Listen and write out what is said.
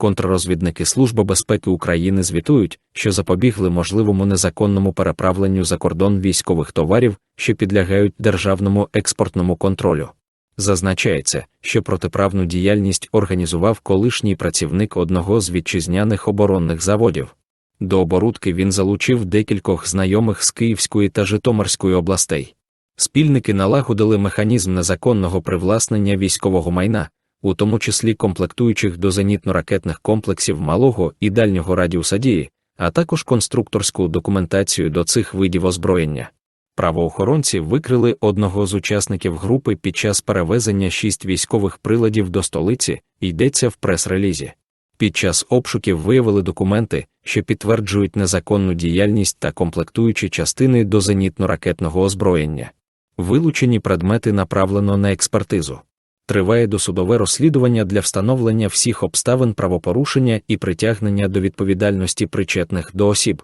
Контррозвідники Служби безпеки України звітують, що запобігли можливому незаконному переправленню за кордон військових товарів, що підлягають державному експортному контролю. Зазначається, що протиправну діяльність організував колишній працівник одного з вітчизняних оборонних заводів. До оборудки він залучив декількох знайомих з Київської та Житомирської областей. Спільники налагодили механізм незаконного привласнення військового майна, у тому числі комплектуючих до зенітно-ракетних комплексів малого і дальнього радіуса дії, а також конструкторську документацію до цих видів озброєння. Правоохоронці викрили одного з учасників групи під час перевезення шість військових приладів до столиці, йдеться в прес-релізі. Під час обшуків виявили документи, що підтверджують незаконну діяльність та комплектуючі частини до зенітно-ракетного озброєння. Вилучені предмети направлено на експертизу. Триває досудове розслідування для встановлення всіх обставин правопорушення і притягнення до відповідальності причетних до осіб.